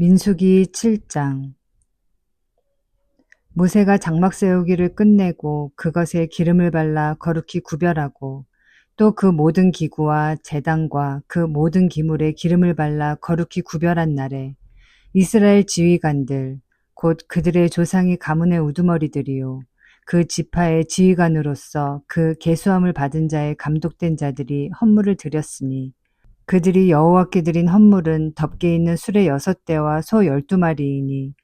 민수기 7장. 모세가 장막 세우기를 끝내고 그것에 기름을 발라 거룩히 구별하고 또 그 모든 기구와 재단과 그 모든 기물에 기름을 발라 거룩히 구별한 날에 이스라엘 지휘관들 곧 그들의 조상이 가문의 우두머리들이요 그 지파의 지휘관으로서 그 계수함을 받은 자의 감독된 자들이 헌물을 드렸으니 그들이 여호와께 드린 헌물은 덮개 있는 수레 여섯 대와 소 열두 마리이니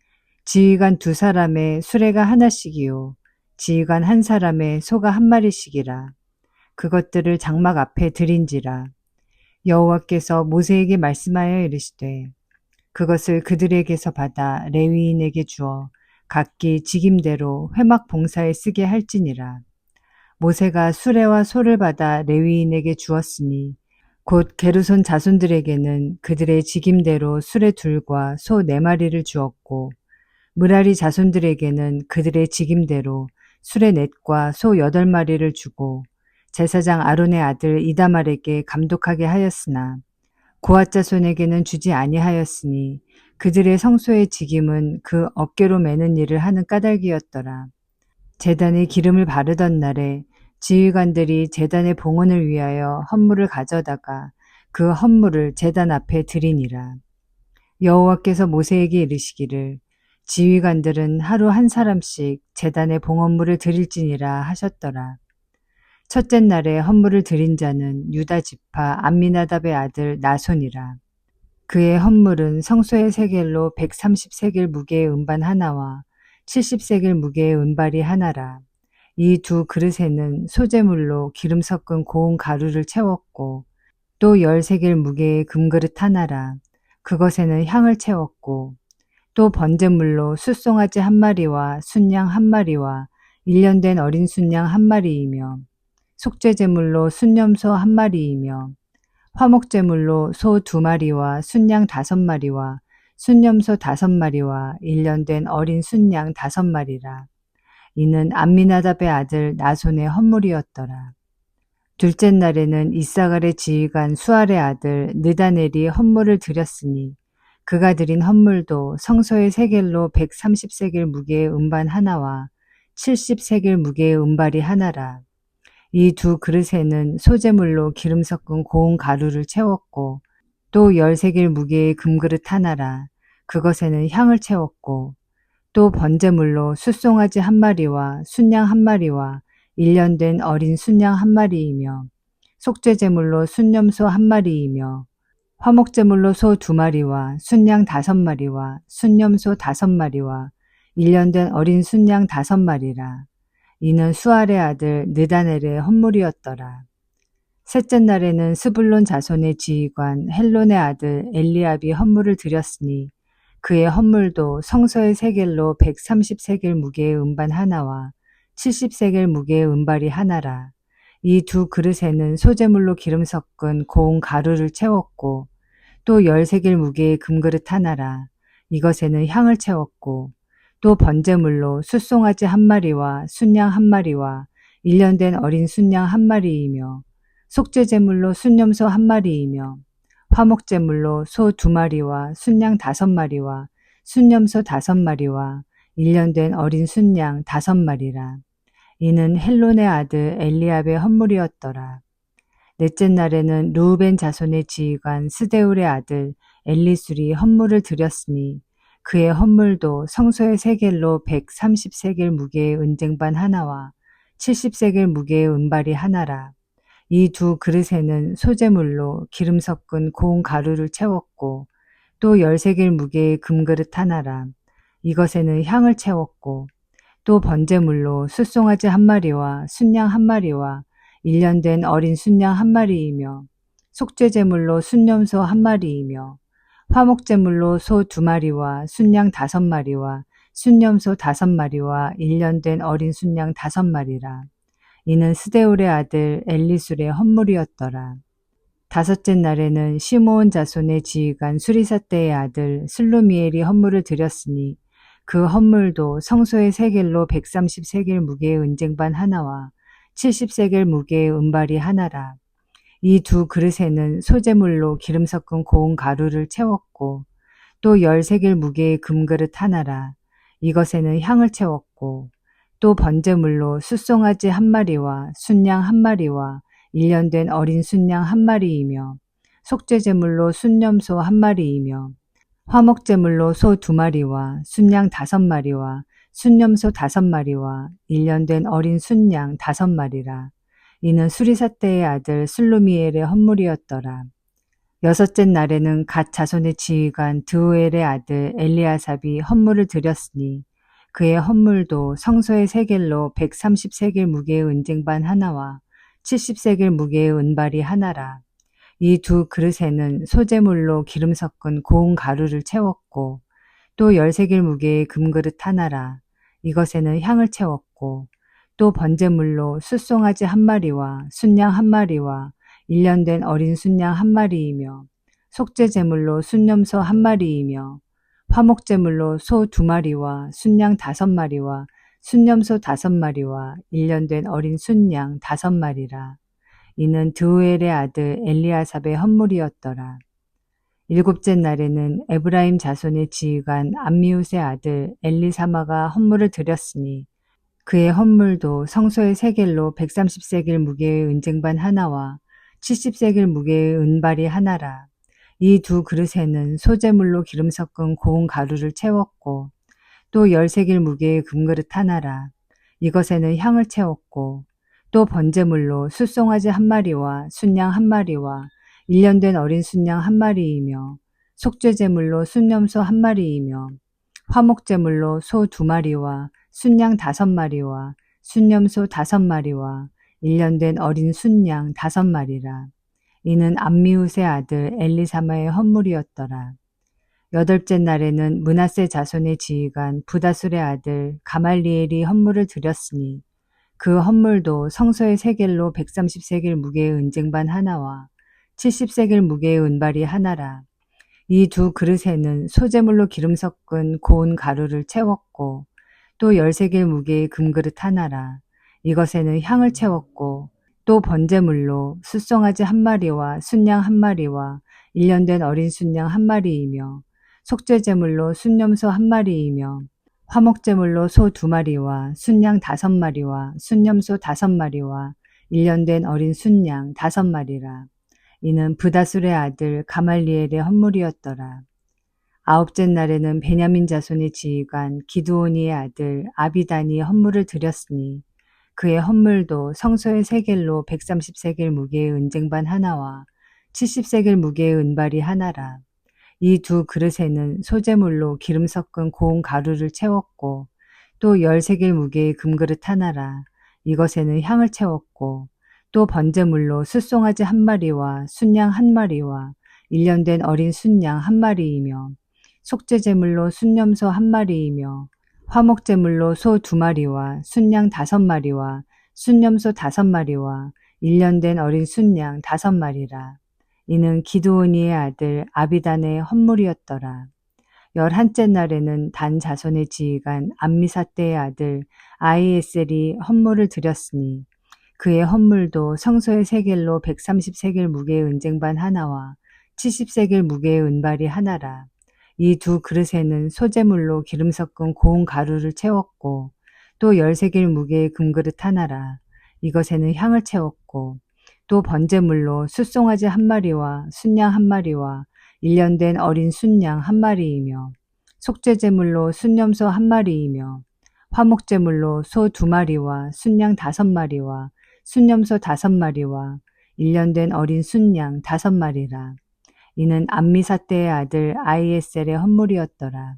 지휘관 두 사람의 수레가 하나씩이요 지휘관 한 사람의 소가 한 마리씩이라. 그것들을 장막 앞에 드린지라. 여호와께서 모세에게 말씀하여 이르시되 그것을 그들에게서 받아 레위인에게 주어 각기 직임대로 회막 봉사에 쓰게 할지니라. 모세가 수레와 소를 받아 레위인에게 주었으니 곧 게르손 자손들에게는 그들의 직임대로 수레 둘과 소 네 마리를 주었고 무라리 자손들에게는 그들의 직임대로 수레 넷과 소 여덟 마리를 주고 제사장 아론의 아들 이다말에게 감독하게 하였으나 고앗 자손에게는 주지 아니하였으니 그들의 성소의 직임은 그 어깨로 매는 일을 하는 까닭이었더라. 재단에 기름을 바르던 날에 지휘관들이 재단의 봉헌을 위하여 헌물을 가져다가 그 헌물을 재단 앞에 드리니라. 여호와께서 모세에게 이르시기를 지휘관들은 하루 한 사람씩 재단의 봉헌물을 드릴지니라 하셨더라. 첫째 날에 헌물을 드린 자는 유다 지파 암미나답의 아들 나손이라. 그의 헌물은 성소의 세겔로 130세겔 무게의 은반 하나와 70세겔 무게의 은발이 하나라. 이 두 그릇에는 소재물로 기름 섞은 고운 가루를 채웠고 또 열세 개 무게의 금그릇 하나라 그것에는 향을 채웠고 또 번제물로 숫송아지 한 마리와 순양 한 마리와 일년된 어린 순양 한 마리이며 속죄제물로 순념소 한 마리이며 화목제물로 소 두 마리와 순양 다섯 마리와 순념소 다섯 마리와 일년된 어린 순양 다섯 마리라. 이는 암미나답의 아들 나손의 헌물이었더라. 둘째 날에는 이사갈의 지휘관 수알의 아들 느다넬이 헌물을 드렸으니 그가 드린 헌물도 성소의 세겔로 130세겔 무게의 음반 하나와 70세겔 무게의 음발이 하나라. 이 두 그릇에는 소재물로 기름 섞은 고운 가루를 채웠고 또 13길 무게의 금그릇 하나라. 그것에는 향을 채웠고 또 번제물로 숫송아지 한 마리와 순양 한 마리와 일년된 어린 순양 한 마리이며 속죄제물로 순념소 한 마리이며 화목제물로 소 두 마리와 순양 다섯 마리와 순념소 다섯 마리와 일년된 어린 순양 다섯 마리라. 이는 수알의 아들 느다넬의 헌물이었더라. 셋째 날에는 스불론 자손의 지휘관 헬론의 아들 엘리압이 헌물을 드렸으니 그의 헌물도 성서의 세겔로 130세겔 무게의 음반 하나와 70세겔 무게의 음발이 하나라. 이 두 그릇에는 소재물로 기름 섞은 고운 가루를 채웠고 또 13겔 무게의 금그릇 하나라. 이것에는 향을 채웠고 또 번제물로 숫송아지 한 마리와 순양 한 마리와 일년된 어린 순양 한 마리이며 속죄제물로 순념소 한 마리이며 화목제물로 소 두 마리와 순양 다섯 마리와 순념소 다섯 마리와 일년된 어린 순양 다섯 마리라. 이는 헬론의 아들 엘리압의 헌물이었더라. 넷째 날에는 루우벤 자손의 지휘관 스데울의 아들 엘리술이 헌물을 드렸으니 그의 헌물도 성소의 세겔로 130세겔 무게의 은쟁반 하나와 70세겔 무게의 은발이 하나라. 이 두 그릇에는 소재물로 기름 섞은 고운 가루를 채웠고 또 열세 길 무게의 금그릇 하나라. 이것에는 향을 채웠고 또 번제물로 숫송아지 한 마리와 순양 한 마리와 일년된 어린 순양 한 마리이며 속죄제물로 순념소 한 마리이며 화목제물로 소 두 마리와 순양 다섯 마리와 순념소 다섯 마리와 일년된 어린 순양 다섯 마리라. 이는 스데울의 아들 엘리술의 헌물이었더라. 다섯째 날에는 시므온 자손의 지휘관 수리사 때의 아들 슬로미엘이 헌물을 드렸으니 그 헌물도 성소의 세겔로 130세겔 무게의 은쟁반 하나와 70세겔 무게의 은발이 하나라. 이 두 그릇에는 소재물로 기름 섞은 고운 가루를 채웠고 또 열세겔 무게의 금그릇 하나라. 이것에는 향을 채웠고 또 번제물로 숫송아지 한 마리와 순양 한 마리와 일년된 어린 순양 한 마리이며 속죄제물로 순념소 한 마리이며 화목제물로 소 두 마리와 순양 다섯 마리와 순념소 다섯 마리와 일년된 어린 순양 다섯 마리라. 이는 수리사 때의 아들 슬루미엘의 헌물이었더라. 여섯째 날에는 갓 자손의 지휘관 드우엘의 아들 엘리아삽이 헌물을 드렸으니 그의 헌물도 성소의 세겔로 130세겔 무게의 은쟁반 하나와 70세겔 무게의 은발이 하나라. 이 두 그릇에는 소재물로 기름 섞은 고운 가루를 채웠고 또 열세겔 무게의 금그릇 하나라. 이것에는 향을 채웠고 또 번제물로 숫송아지 한 마리와 순양 한 마리와 일년된 어린 순양 한 마리이며 속죄제물로 순념소 한 마리이며 화목제물로 소 두 마리와 순양 다섯 마리와 순념소 다섯 마리와 일년된 어린 순양 다섯 마리라. 이는 드우엘의 아들 엘리아삽의 헌물이었더라. 일곱째 날에는 에브라임 자손의 지휘관 암미웃의 아들 엘리사마가 헌물을 드렸으니 그의 헌물도 성소의 세겔로 130세겔 무게의 은쟁반 하나와 70세겔 무게의 은발이 하나라. 이 두 그릇에는 소재물로 기름 섞은 고운 가루를 채웠고 또 열세겔 무게의 금그릇 하나라. 이것에는 향을 채웠고 또 번제물로 숫송아지 한 마리와 순양 한 마리와 일년된 어린 순양 한 마리이며 속죄제물로 순념소 한 마리이며 화목제물로 소 두 마리와 순양 다섯 마리와 순념소 다섯 마리와 일년된 어린 순양 다섯 마리라. 이는 암미웃의 아들 엘리사마의 헌물이었더라. 여덟째 날에는 문하세 자손의 지휘관 부다술의 아들 가말리엘이 헌물을 드렸으니 그 헌물도 성소의 세겔로 130세겔 무게의 은쟁반 하나와 70세겔 무게의 은발이 하나라. 이 두 그릇에는 소재물로 기름 섞은 고운 가루를 채웠고 또 열세겔 무게의 금그릇 하나라. 이것에는 향을 채웠고 또 번제물로 숫송아지 한 마리와 순양 한 마리와 일년된 어린 순양 한 마리이며 속죄제물로 순념소 한 마리이며 화목제물로 소 두 마리와 순양 다섯 마리와 순념소 다섯 마리와 일년된 어린 순양 다섯 마리라. 이는 부다술의 아들 가말리엘의 헌물이었더라. 아홉째 날에는 베냐민 자손의 지휘관 기드오니의 아들 아비단이 헌물을 드렸으니 그의 헌물도 성소의 세겔로 130세겔 무게의 은쟁반 하나와 70세겔 무게의 은발이 하나라. 이 두 그릇에는 소재물로 기름 섞은 고운 가루를 채웠고 또 열세겔 무게의 금그릇 하나라. 이것에는 향을 채웠고 또 번제물로 숫송아지 한 마리와 순양 한 마리와 일년된 어린 순양 한 마리이며 속죄제물로 순념소 한 마리이며 화목제물로 소 두 마리와 순양 다섯 마리와 순념소 다섯 마리와 일년된 어린 순양 다섯 마리라. 이는 기드오니의 아들 아비단의 헌물이었더라. 열한째 날에는 단 자손의 지휘관 암미사 때의 아들 아이에셀이 헌물을 드렸으니 그의 헌물도 성소의 세겔로 130세겔 무게의 은쟁반 하나와 70세겔 무게의 은발이 하나라. 이 두 그릇에는 소재물로 기름 섞은 고운 가루를 채웠고 또 열세겔 무게의 금그릇 하나라. 이것에는 향을 채웠고 또 번제물로 숫송아지 한 마리와 순양 한 마리와 일년된 어린 순양 한 마리이며 속죄제물로 순념소 한 마리이며 화목제물로 소 두 마리와 순양 다섯 마리와 순념소 다섯 마리와 일년된 어린 순양 다섯 마리라. 이는 암미사 때의 아들 아이에셀의 헌물이었더라.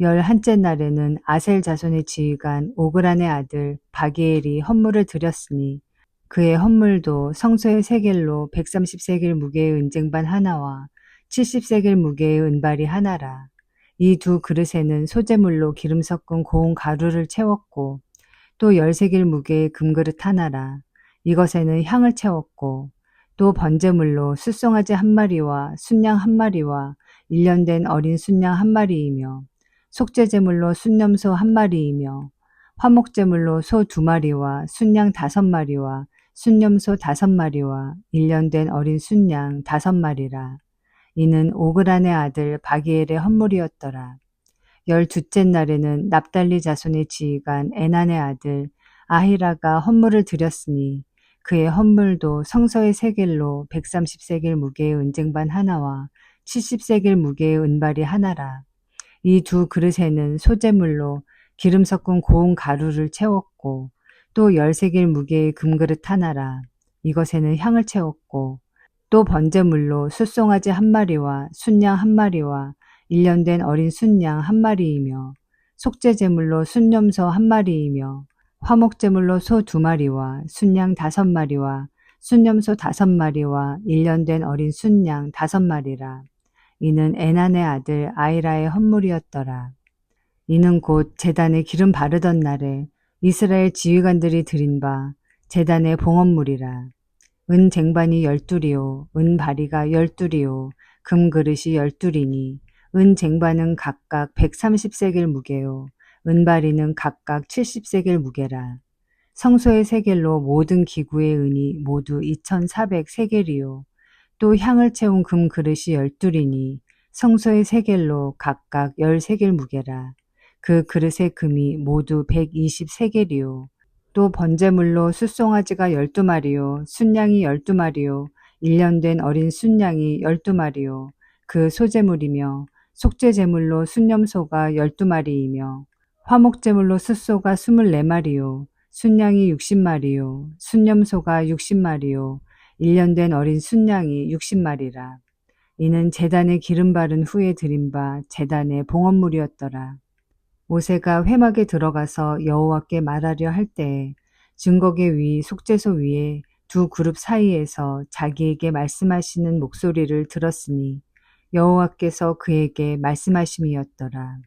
열한째 날에는 아셀 자손의 지휘관 오그란의 아들 바게엘이 헌물을 드렸으니 그의 헌물도 성소의 세겔로 130세겔 무게의 은쟁반 하나와 70세겔 무게의 은발이 하나라. 이 두 그릇에는 소재물로 기름 섞은 고운 가루를 채웠고 또 열세겔 무게의 금그릇 하나라. 이것에는 향을 채웠고 또 번제물로 숫송아지 한 마리와 순양 한 마리와 일년된 어린 순양 한 마리이며 속죄제물로 순념소 한 마리이며 화목제물로 소 두 마리와 순양 다섯 마리와 순념소 다섯 마리와 일년된 어린 순양 다섯 마리라. 이는 오그란의 아들 바기엘의 헌물이었더라. 열둘째 날에는 납달리 자손의 지휘관 에난의 아들 아히라가 헌물을 드렸으니 그의 헌물도 성서의 세겔로 130세겔 무게의 은쟁반 하나와 70세겔 무게의 은발이 하나라. 이 두 그릇에는 소재물로 기름 섞은 고운 가루를 채웠고 또 13길 무게의 금그릇 하나라. 이것에는 향을 채웠고 또 번제물로 숫송아지 한 마리와 순양 한 마리와 1년 된 어린 순양 한 마리이며 속죄제물로 순념소 한 마리이며 화목제물로 소 두 마리와 순양 다섯 마리와 순념소 다섯 마리와 1년 된 어린 순양 다섯 마리라. 이는 에난의 아들 아이라의 헌물이었더라. 이는 곧 재단에 기름 바르던 날에 이스라엘 지휘관들이 드린 바 재단의 봉헌물이라. 은 쟁반이 열둘이요, 은 바리가 열둘이요, 금 그릇이 열둘이니, 은 쟁반은 각각 130세겔 무게요, 은바리는 각각 70세겔 무게라. 성소의 세겔로 모든 기구의 은이 모두 2400세겔이요. 또 향을 채운 금 그릇이 열둘이니 성소의 세겔로 각각 10세겔 무게라. 그 그릇의 금이 모두 120세겔이요. 또 번제물로 숫송아지가 12마리요. 순양이 12마리요. 1년 된 어린 순양이 12마리요. 그 소제물이며 속죄제물로 순념소가 12마리이며 화목제물로 숫소가 24마리요. 순양이 60마리요. 순념소가 60마리요. 1년 된 어린 순양이 60마리라. 이는 재단에 기름 바른 후에 드린 바 재단의 봉헌물이었더라. 모세가 회막에 들어가서 여호와께 말하려 할 때에 증거계 위 속죄소 위에 두 그룹 사이에서 자기에게 말씀하시는 목소리를 들었으니 여호와께서 그에게 말씀하심이었더라.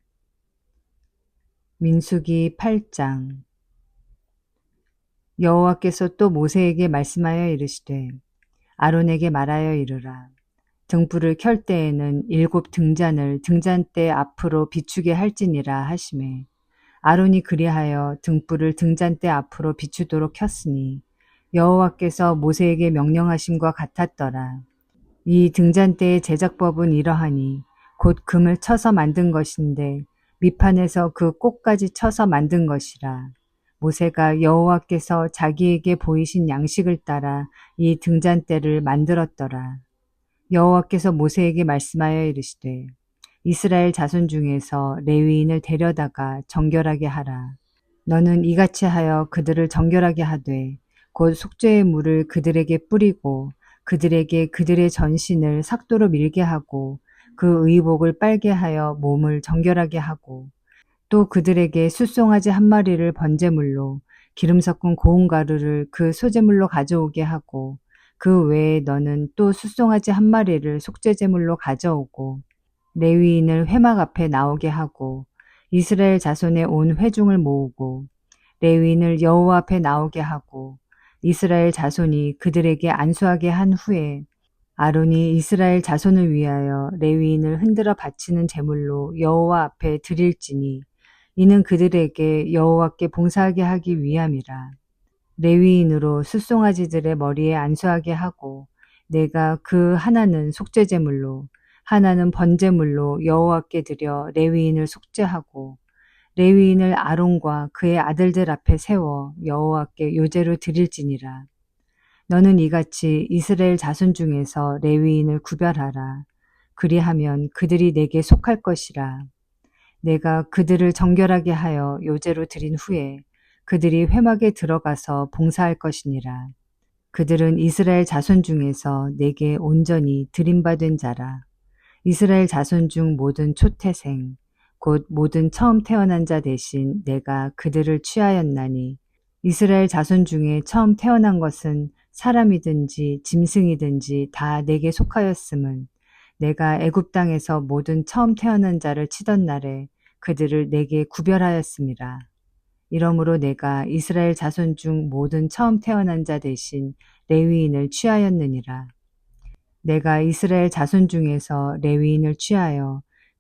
민수기 8장 여호와께서 또 모세에게 말씀하여 이르시되 아론에게 말하여 이르라. 등불을 켤 때에는 일곱 등잔을 등잔대 앞으로 비추게 할지니라 하심에 아론이 그리하여 등불을 등잔대 앞으로 비추도록 켰으니 여호와께서 모세에게 명령하심과 같았더라. 이 등잔대의 제작법은 이러하니 곧 금을 쳐서 만든 것인데 밑판에서 그 꽃까지 쳐서 만든 것이라. 모세가 여호와께서 자기에게 보이신 양식을 따라 이 등잔대를 만들었더라. 여호와께서 모세에게 말씀하여 이르시되 이스라엘 자손 중에서 레위인을 데려다가 정결하게 하라. 너는 이같이 하여 그들을 정결하게 하되 곧 속죄의 물을 그들에게 뿌리고 그들에게 그들의 전신을 삭도로 밀게 하고 그 의복을 빨게 하여 몸을 정결하게 하고 또 그들에게 숫송아지 한 마리를 번제물로 기름 섞은 고운 가루를 그 소제물로 가져오게 하고 그 외에 너는 또 숫송아지 한 마리를 속죄제물로 가져오고 레위인을 회막 앞에 나오게 하고 이스라엘 자손의 온 회중을 모으고 레위인을 여호와 앞에 나오게 하고 이스라엘 자손이 그들에게 안수하게 한 후에 아론이 이스라엘 자손을 위하여 레위인을 흔들어 바치는 제물로 여호와 앞에 드릴지니 이는 그들에게 여호와께 봉사하게 하기 위함이라. 레위인으로 숫송아지들의 머리에 안수하게 하고 내가 그 하나는 속죄제물로 하나는 번제물로 여호와께 드려 레위인을 속죄하고 레위인을 아론과 그의 아들들 앞에 세워 여호와께 요제로 드릴지니라. 너는 이같이 이스라엘 자손 중에서 레위인을 구별하라. 그리하면 그들이 내게 속할 것이라. 내가 그들을 정결하게 하여 요제로 드린 후에 그들이 회막에 들어가서 봉사할 것이니라. 그들은 이스라엘 자손 중에서 내게 온전히 드림받은 자라. 이스라엘 자손 중 모든 초태생, 곧 모든 처음 태어난 자 대신 내가 그들을 취하였나니, 이스라엘 자손 중에 처음 태어난 것은 사람이든지 짐승이든지 다 내게 속하였음은 내가 애굽 땅에서 모든 처음 태어난 자를 치던 날에 그들을 내게 구별하였습니다. 이러므로 내가 이스라엘 자손 중 모든 처음 태어난 자 대신 레위인을 취하였느니라. 내가 이스라엘 자손 중에서 레위인을 취하여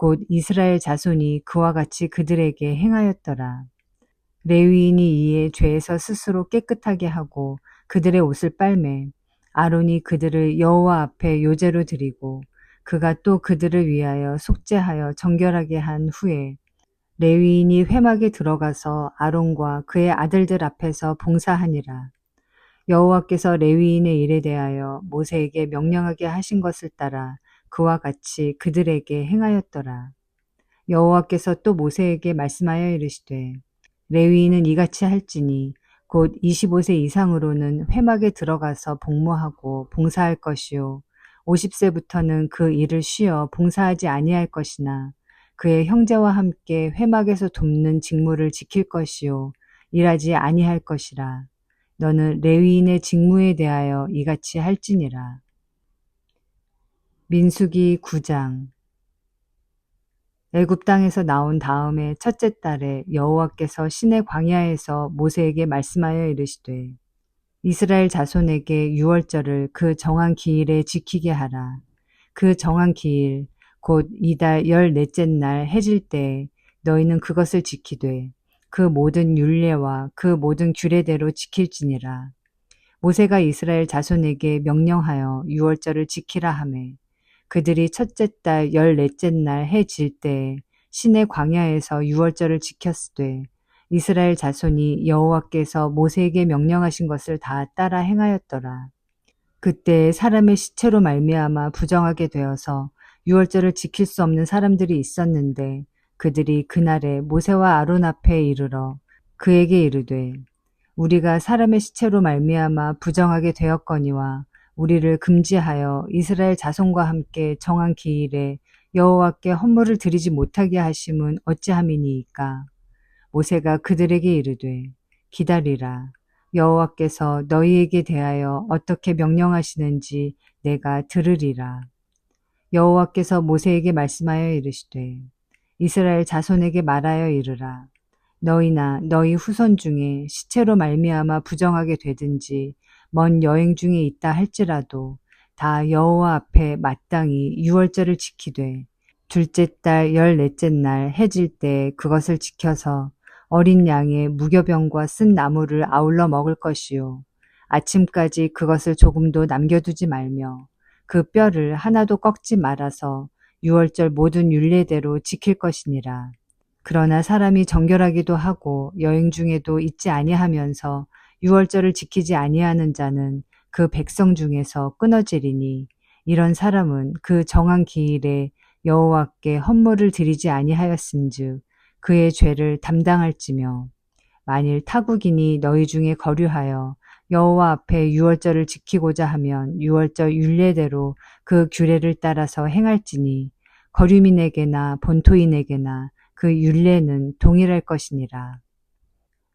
곧 이스라엘 자손이 그와 같이 그들에게 행하였더라. 레위인이 이에 죄에서 스스로 깨끗하게 하고 그들의 옷을 빨매 아론이 그들을 여호와 앞에 요제로 드리고 그가 또 그들을 위하여 속죄하여 정결하게 한 후에 레위인이 회막에 들어가서 아론과 그의 아들들 앞에서 봉사하니라. 여호와께서 레위인의 일에 대하여 모세에게 명령하게 하신 것을 따라 그와 같이 그들에게 행하였더라. 여호와께서 또 모세에게 말씀하여 이르시되 레위인은 이같이 할지니 곧 25세 이상으로는 회막에 들어가서 복무하고 봉사할 것이요 50세부터는 그 일을 쉬어 봉사하지 아니할 것이나 그의 형제와 함께 회막에서 돕는 직무를 지킬 것이요 일하지 아니할 것이라 너는 레위인의 직무에 대하여 이같이 할지니라 민수기 9장 애굽 땅에서 나온 다음에 첫째 달에 여호와께서 신의 광야에서 모세에게 말씀하여 이르시되 이스라엘 자손에게 유월절을 그 정한 기일에 지키게 하라. 그 정한 기일 곧 이달 열넷째 날 해질 때에 너희는 그것을 지키되 그 모든 율례와 그 모든 규례대로 지킬지니라. 모세가 이스라엘 자손에게 명령하여 유월절을 지키라 하매 그들이 첫째 달 열넷째 날 해 질 때에 신의 광야에서 유월절을 지켰으되 이스라엘 자손이 여호와께서 모세에게 명령하신 것을 다 따라 행하였더라. 그때 사람의 시체로 말미암아 부정하게 되어서 유월절을 지킬 수 없는 사람들이 있었는데 그들이 그날에 모세와 아론 앞에 이르러 그에게 이르되 우리가 사람의 시체로 말미암아 부정하게 되었거니와 우리를 금지하여 이스라엘 자손과 함께 정한 기일에 여호와께 헌물을 드리지 못하게 하심은 어찌함이니이까? 모세가 그들에게 이르되 기다리라. 여호와께서 너희에게 대하여 어떻게 명령하시는지 내가 들으리라. 여호와께서 모세에게 말씀하여 이르시되 이스라엘 자손에게 말하여 이르라. 너희나 너희 후손 중에 시체로 말미암아 부정하게 되든지 먼 여행 중에 있다 할지라도 다 여호와 앞에 마땅히 유월절을 지키되 둘째 달 열넷째 날 해질 때 그것을 지켜서 어린 양의 무교병과 쓴 나무를 아울러 먹을 것이요 아침까지 그것을 조금도 남겨두지 말며 그 뼈를 하나도 꺾지 말아서 유월절 모든 율례대로 지킬 것이니라. 그러나 사람이 정결하기도 하고 여행 중에도 잊지 아니하면서 유월절을 지키지 아니하는 자는 그 백성 중에서 끊어지리니 이런 사람은 그 정한 기일에 여호와께 헌물을 드리지 아니하였은즉 그의 죄를 담당할지며 만일 타국인이 너희 중에 거류하여 여호와 앞에 유월절을 지키고자 하면 유월절 율례대로 그 규례를 따라서 행할지니 거류민에게나 본토인에게나 그 율례는 동일할 것이니라.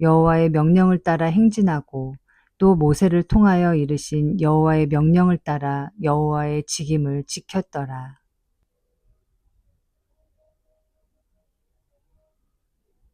여호와의 명령을 따라 행진하고 또 모세를 통하여 이르신 여호와의 명령을 따라 여호와의 직임을 지켰더라.